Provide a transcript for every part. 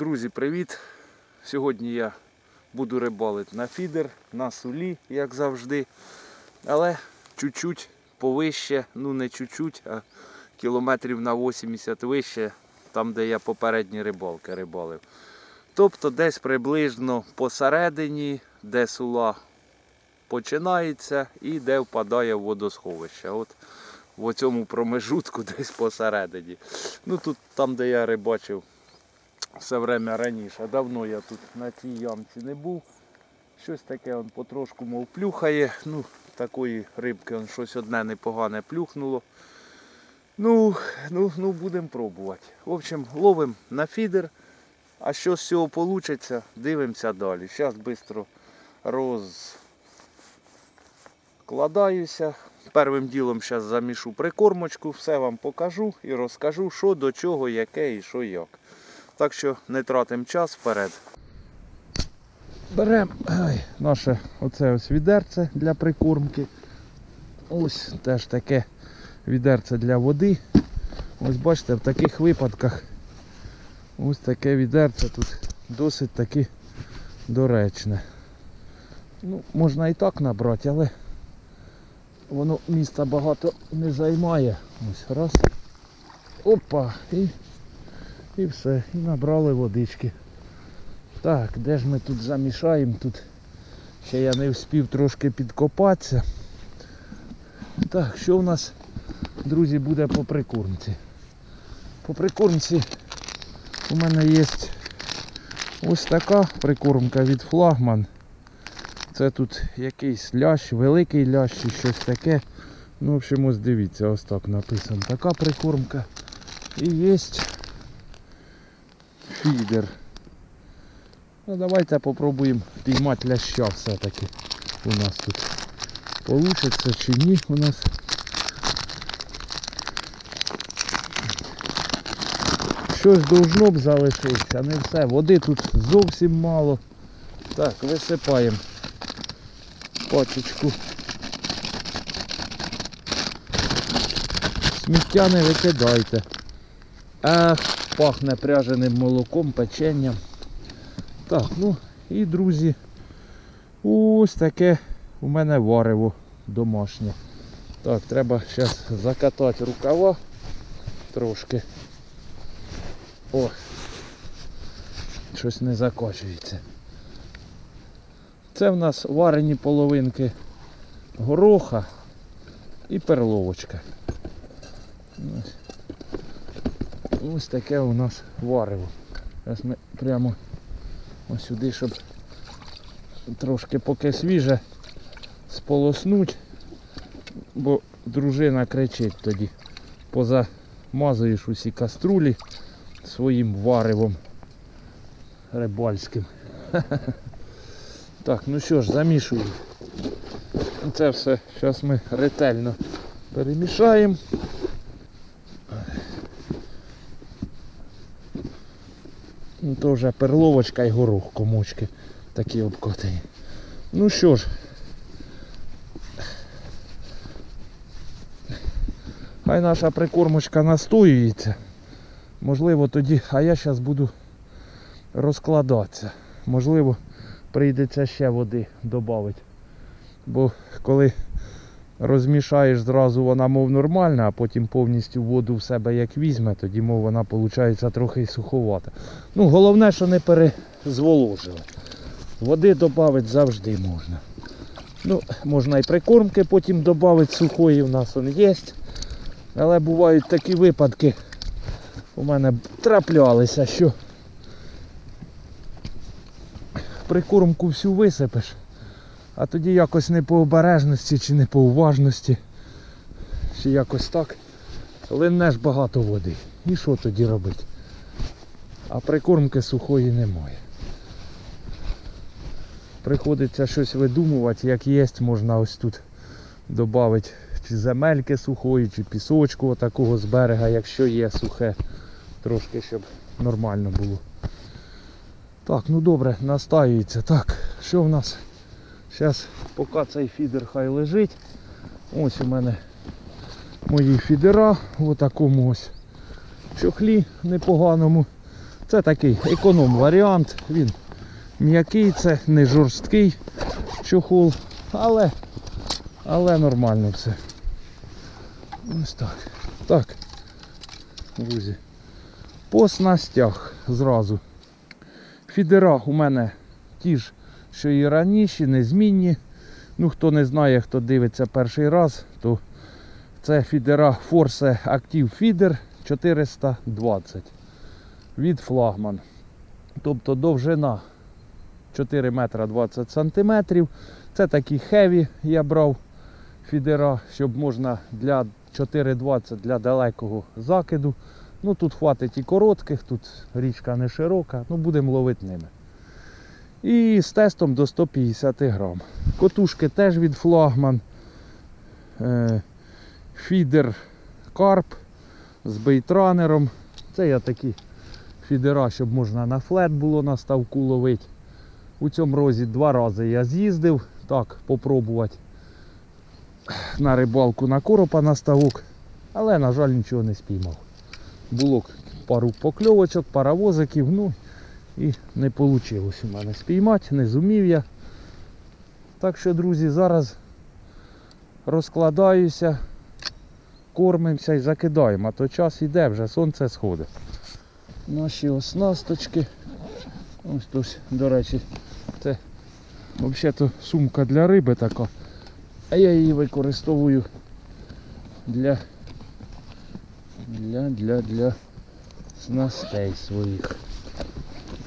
Друзі, привіт! Сьогодні я буду рибалити на фідер, на сулі, як завжди. Але чуть-чуть повище, ну не чуть-чуть, а кілометрів на 80 вище, там де я попередні рибалки рибалив. Тобто десь приблизно посередині, де сула починається і де впадає в водосховище. От в цьому промежутку десь посередині. Ну тут там, де я рибачив все время раніше. Давно я тут на цій ямці не був. Щось таке он потрошку мов плюхає. Ну, такої рибки он щось одне непогане плюхнуло. Ну, ну, ну будемо пробувати. В общем, ловимо на фідер. А що з цього вийде, дивимося далі. Зараз швидко розкладаюся. Первим ділом зараз замішу прикормочку, все вам покажу і розкажу, що до чого, яке і що як. Так що не тратимо час вперед. Беремо наше оце ось відерце для прикормки. Ось теж таке відерце для води. Ось бачите, в таких випадках ось таке відерце тут досить таки доречне. Ну, можна і так набрати, але воно міста багато не займає. Ось раз. Опа! І і все, і набрали водички. Так, де ж ми тут замішаємо? Тут ще я не встиг трошки підкопатися. Так, що в нас, друзі, буде по прикормці? По прикормці у мене є ось така прикормка від флагман. Це тут якийсь лящ, великий лящ чи щось таке. Ну, в общем, ось дивіться, ось так написано. Така прикормка. І є фідер. Ну давайте попробуємо піймати ляща все-таки у нас тут. Получиться чи ні у нас. Щось должно б залишитися, не все. Води тут зовсім мало. Так, висипаємо пачечку. Сміття не викидайте. Ах, пахне пряженим молоком, печенням. Так, ну і друзі, ось таке у мене варево домашнє. Так, треба зараз закатати рукава трошки. О, щось не закочується. Це в нас варені половинки гороха і перловочка. Ось. Таке у нас варево. Зараз ми прямо ось сюди, щоб трошки поки свіже сполоснуть, бо дружина кричить тоді. Позамазуєш усі каструлі своїм варевом рибальським. Так, ну що ж, замішую. Це все зараз ми ретельно перемішаємо. То вже перловочка і горох комочки такі обкотені. Ну що ж, хай наша прикормочка настоюється. Можливо тоді, а я зараз буду розкладатися. Можливо, прийдеться ще води додати. Бо коли розмішаєш зразу вона мов нормальна, а потім повністю воду в себе як візьме, тоді мов вона виходить трохи суховата. Ну головне, що не перезволожили. Води додати завжди можна. Ну, Можна і прикормки потім додати сухої, в нас он є. Але бувають такі випадки, у мене траплялися, що прикормку всю висипеш, а тоді якось не по обережності чи не по уважності, чи якось так, линеш багато води. І що тоді робити? А прикормки сухої немає. Приходиться щось видумувати, як є, можна ось тут додати чи земельки сухої, чи пісочку такого з берега, якщо є сухе, трошки, щоб нормально було. Так, ну добре, настаюється. Так, що в нас? Зараз, поки цей фідер хай лежить. Ось у мене мої фідера в такому ось чохлі непоганому. Це такий економ варіант. Він м'який, це не жорсткий чохол, але, але нормально все. Ось так. Так. Друзі. По снастях зразу. Фідера у мене ті ж, що і раніше, незмінні. Ну, хто не знає, хто дивиться перший раз, то це фідера Force Active Feeder 420 від флагман. Тобто довжина 4 метра 20 сантиметрів. Це такі хеві я брав фідера, щоб можна для 4,20 для далекого закиду. Ну тут хватить і коротких, тут річка не широка, ну будемо ловити ними. І з тестом до 150 грам. Котушки теж від флагман. Е, Фідер карп з бейтранером. Це я такі фідера, щоб можна на флет було на ставку ловити. У цьому розі два рази я з'їздив, так, попробувати на рибалку на коропа на ставок, але, на жаль, нічого не спіймав. Було пару покльовочок, паровозиків, ну і не вийшло у мене спіймати, не зумів я. Так що, друзі, зараз розкладаюся, кормимося і закидаємо, а то час іде, вже сонце сходить. Наші оснасточки. Ось тут, до речі, це взагалі сумка для риби така. А я її використовую для для, для, для снастей своїх.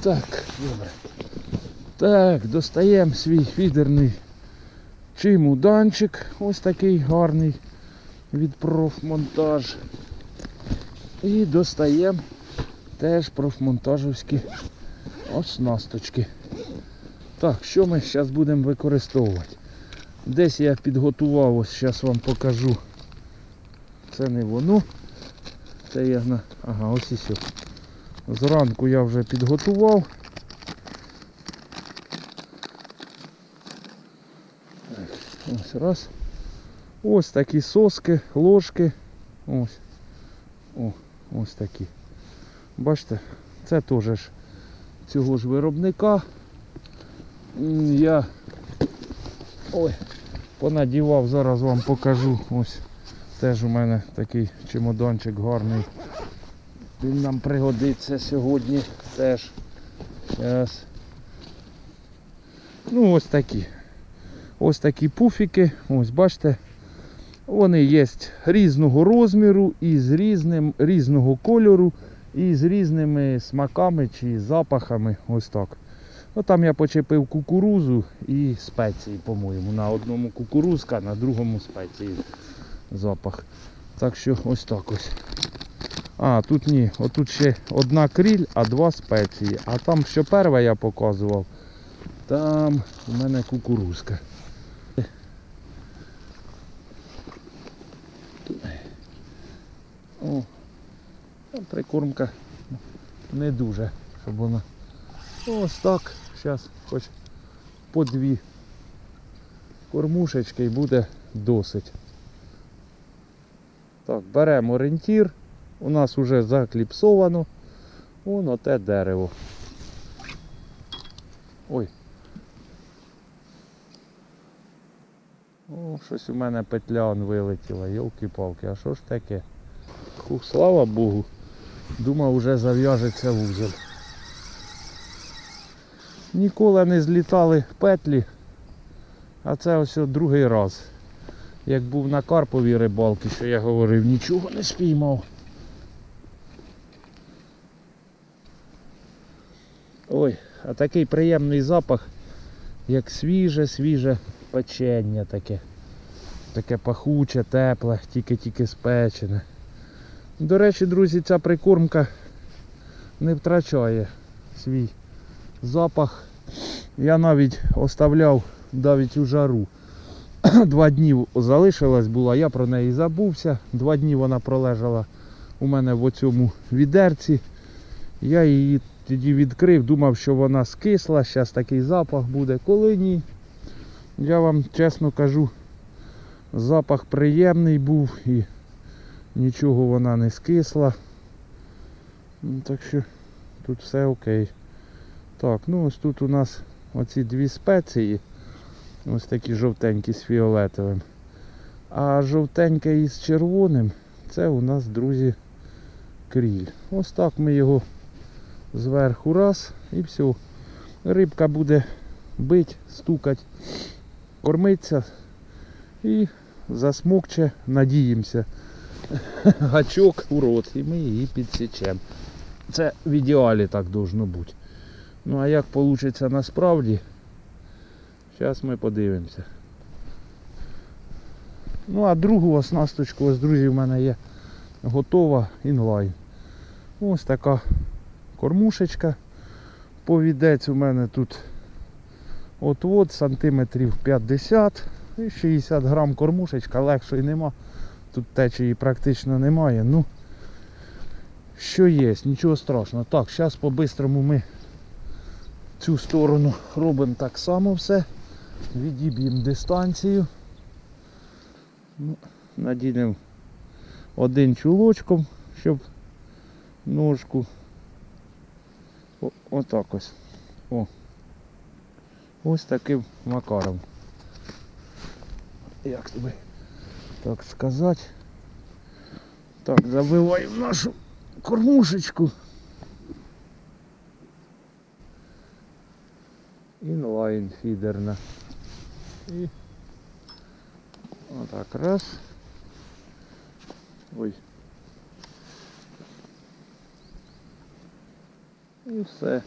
Так, добре. Так, достаємо свій фідерний чимуданчик. Ось такий гарний від профмонтаж. І достаємо теж профмонтажівські оснасточки. Так, що ми зараз будемо використовувати? Десь я підготував, ось зараз вам покажу. Це не воно. Це я на... Ага, ось і все. Зранку я вже підготував. Ось раз. Ось такі соски, ложки. Ось. О, ось такі. Бачите, це теж ж цього ж виробника. Я ой, понадівав, зараз вам покажу. Ось теж у мене такий чемоданчик гарний. Він нам пригодиться сьогодні теж. Зараз. Ну ось такі. Ось такі пуфіки. Ось бачите. Вони є різного розміру і з різним, різного кольору і з різними смаками чи запахами. Ось так. Ну, там я почепив кукурузу і спеції, по-моєму. На одному кукурузка, на другому спеції запах. Так що ось так ось. А, тут ні, отут ще одна кріль, а два спеції. А там, що перше я показував, там у мене кукурузка. О, там прикормка не дуже, щоб вона. Ось так. Зараз хоч по дві кормушечки і буде досить. Так, беремо орієнтір. У нас вже закліпсовано. Воно те дерево. Ой. О, щось у мене петля он вилетіла, йолки-палки, а що ж таке? Хух, слава Богу. Думав, вже зав'яжеться вузол. Ніколи не злітали петлі, а це ось другий раз. Як був на Карповій рибалці, що я говорив, нічого не спіймав. Ой, а такий приємний запах, як свіже, свіже печення таке. Таке пахуче, тепле, тільки-тільки спечене. До речі, друзі, ця прикормка не втрачає свій запах. Я навіть оставляв навіть у жару. Два дні залишилась була, я про неї забувся. Два дні вона пролежала у мене в оцьому відерці. Я її тоді відкрив, думав, що вона скисла, зараз такий запах буде. Коли ні, я вам чесно кажу, запах приємний був і нічого вона не скисла. Ну, Так що тут все окей. Так, ну ось тут у нас оці дві спеції. Ось такі жовтенькі з фіолетовим. А жовтеньке із червоним це у нас, друзі, кріль. Ось так ми його зверху раз і все. Рибка буде бить, стукать, кормиться і засмокче, надіємося. Гачок у рот і ми її підсічемо. Це в ідеалі так должно бути. Ну а як вийде насправді, зараз ми подивимося. Ну а другу оснасточку, ось друзі, в мене є готова інлайн. Ось така кормушечка. Повідець у мене тут от-от сантиметрів 50 і 60 грам кормушечка, легшої нема. Тут течії практично немає. Ну, що є, нічого страшного. Так, зараз по-бистрому ми цю сторону робимо так само все. Відіб'ємо дистанцію. Ну, надінемо один чулочком, щоб ножку. Отак ось. О. Ось таким макаром. Як тобі так сказати. Так, забиваємо нашу кормушечку. Інлайн фідерна. І отак раз. Ой. І все.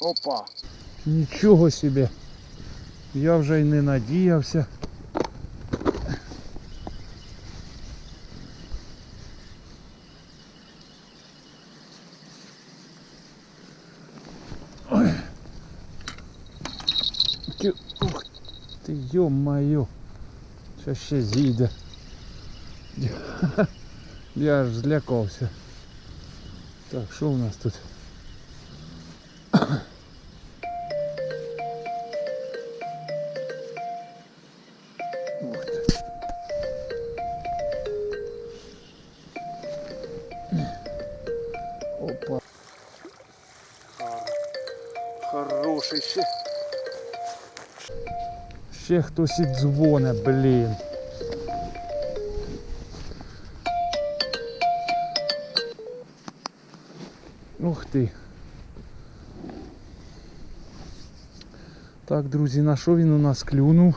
Опа! Нічого собі. Я вже й не надіявся. Йо-моє. Що ще зійде. Я аж злякався. Так, що у нас тут? Опа. Хороший ще. Ще хтось і дзвоне, блін. Ух ти. Так, друзі, на що він у нас клюнув?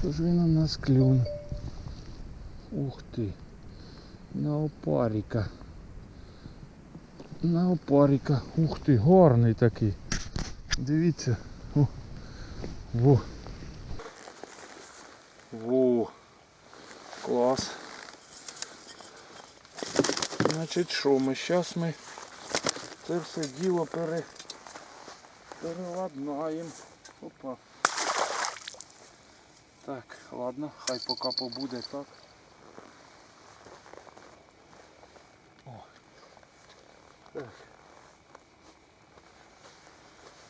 Що ж він у нас клюнув? Ух ти. На опаріка. На опаріка. Ух ти, гарний такий. Дивіться. Во. Во. Клас. Значить що ми зараз ми це все діло пере... переладнаємо. Опа. Так, ладно, хай поки побуде так. О. Так.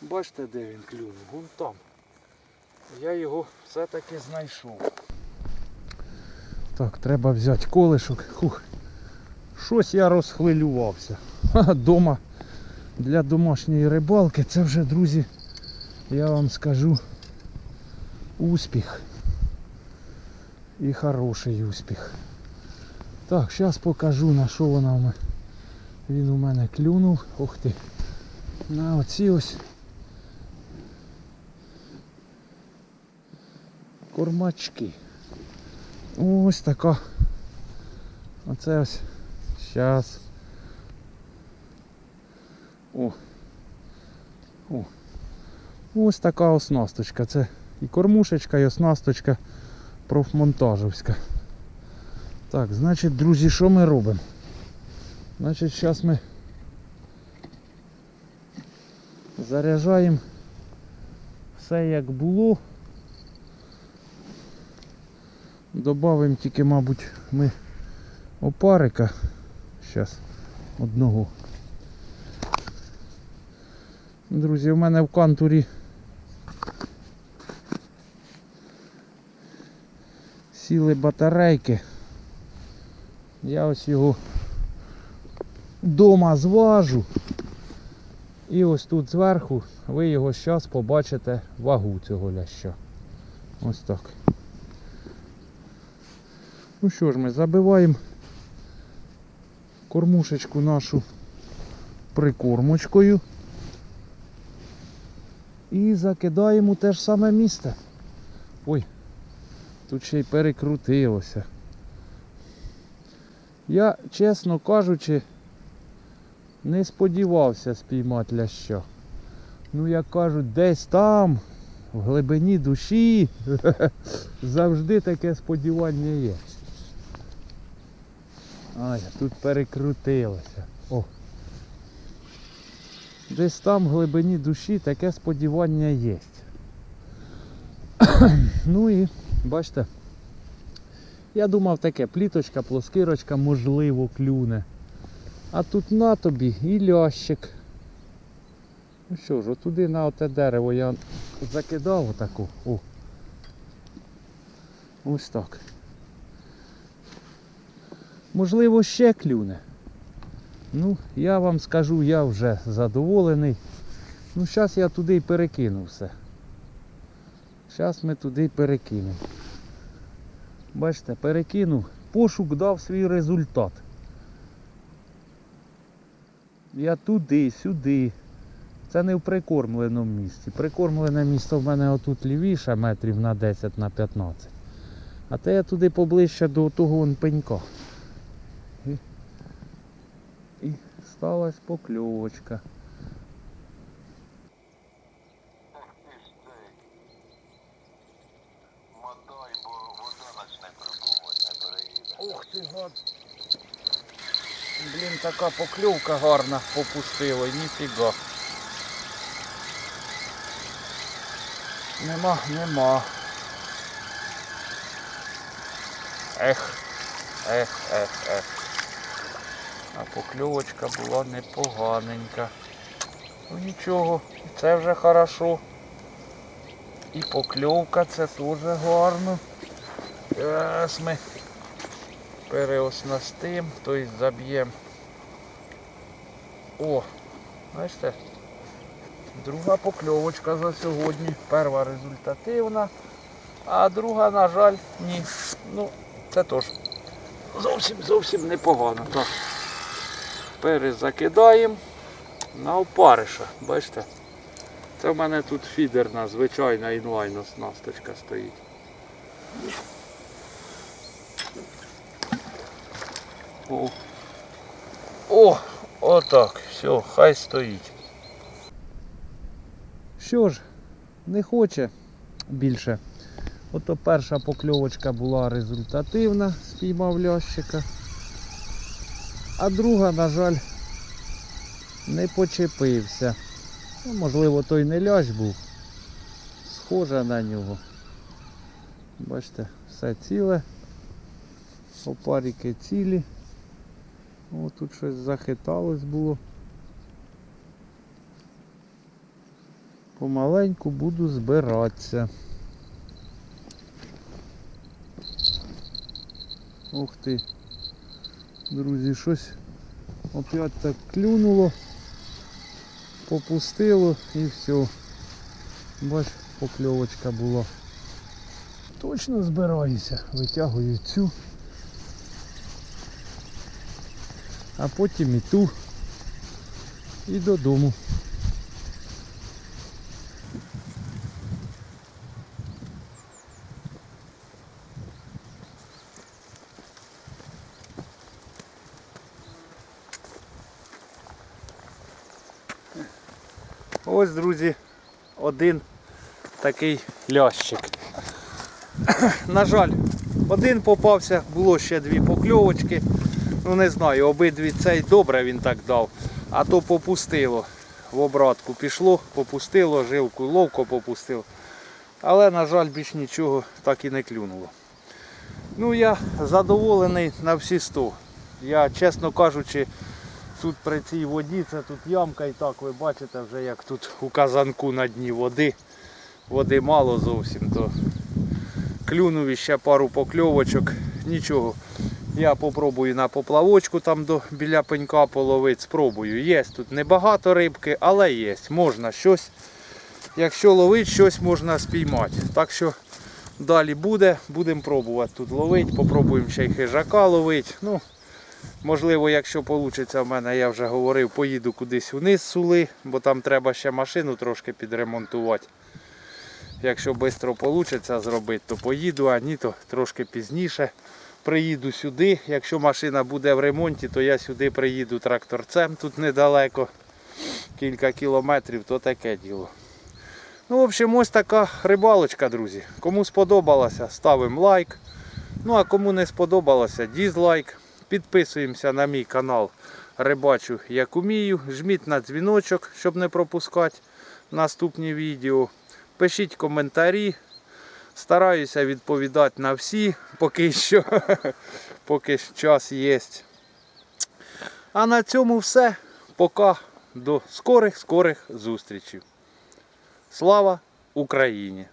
Бачите, де він клюнув? Вон там. Я його все-таки знайшов. Так, треба взяти колишок. Хух. Щось я розхвилювався. Ха, Дома для домашньої рибалки це вже, друзі, я вам скажу успіх. І хороший успіх. Так, зараз покажу на що вона в мене. Він у мене клюнув. Ух ти. На оці ось кормачки. Ось така. Оце ось. Щас. О. О. Ось така оснасточка. Це і кормушечка, і оснасточка профмонтажівська. Так, значить, друзі, що ми робимо? Значить, зараз ми заряджаємо все як було. Добавимо тільки, мабуть, ми опарика Зараз одного. Друзі, в мене в кантурі сіли батарейки. Я ось його вдома зважу. І ось тут зверху ви його зараз побачите вагу цього ляща. Ось так. Ну що ж, ми забиваємо кормушечку нашу прикормочкою. І закидаємо те ж саме місце. Ой, тут ще й перекрутилося. Я, чесно кажучи, не сподівався спіймати ляща. Ну, як кажуть, десь там, в глибині душі, завжди таке сподівання є. Ай, тут перекрутилося. О. Десь там в глибині душі таке сподівання є. ну і бачите, я думав таке, пліточка, плоскирочка, можливо, клюне. А тут на тобі і лящик. Ну що ж, отуди на оте дерево я закидав отаку. О. Ось так. Можливо, ще клюне. Ну, я вам скажу, я вже задоволений. Ну, зараз я туди і перекину все. Зараз ми туди перекинемо. Бачите, перекинув. Пошук дав свій результат. Я туди, сюди. Це не в прикормленому місці. Прикормлене місце в мене отут лівіше, метрів на 10 на 15. А те я туди поближче до того вон пенька. І, і сталась покльовочка. Мотай, бо. Ух ти гад. Блін, така покльовка гарна попустила, ніфіга. Нема, нема. Ех, ех, ех, ех. А покльовочка була непоганенька. Ну нічого, це вже хорошо. І покльовка це теж гарно. Зараз ми переоснастим, тобто заб'ємо. О, бачите, друга покльовочка за сьогодні. Перша результативна, а друга, на жаль, ні. Ну, це теж зовсім зовсім непогано. Так. Перезакидаємо на опариша. Бачите? Це в мене тут фідерна, звичайна інлайн оснасточка стоїть. О, О отак, все, хай стоїть. Що ж, не хоче більше. Ото перша покльовочка була результативна, спіймав лящика. А друга, на жаль, не почепився. Ну, можливо, той не лящ був. Схожа на нього. Бачите, все ціле. Опарики цілі. О, тут щось захиталось було. Помаленьку буду збиратися. Ух ти. Друзі, щось опять так клюнуло, попустило і все. Бач, покльовочка була. Точно збираюся, витягую цю. а потім і ту і додому. Ось, друзі, один такий лящик. На жаль, один попався, було ще дві покльовочки. Ну не знаю, обидві цей добре він так дав, а то попустило. В обратку пішло, попустило, жилку ловко попустило. Але, на жаль, більш нічого так і не клюнуло. Ну я задоволений на всі 100. Я, чесно кажучи, тут при цій воді, це тут ямка і так ви бачите вже як тут у казанку на дні води. Води мало зовсім, то клюнув іще пару покльовочок, нічого. Я попробую на поплавочку там до біля пенька половити, спробую. Є тут небагато рибки, але є. Можна щось. Якщо ловить, щось можна спіймати. Так що далі буде, будемо пробувати тут ловити. Попробуємо ще й хижака ловити. Ну, можливо, якщо вийде в мене, я вже говорив, поїду кудись вниз сули, бо там треба ще машину трошки підремонтувати. Якщо швидко вийде зробити, то поїду, а ні, то трошки пізніше приїду сюди. Якщо машина буде в ремонті, то я сюди приїду тракторцем, тут недалеко. Кілька кілометрів, то таке діло. Ну, в общем, ось така рибалочка, друзі. Кому сподобалося, ставимо лайк. Ну а кому не сподобалося, дізлайк. Підписуємося на мій канал Рибачу як умію. Жміть на дзвіночок, щоб не пропускати наступні відео. Пишіть коментарі. Стараюся відповідати на всі, поки що, поки час є. А на цьому все. Пока до скорих-скорих зустрічей. Слава Україні!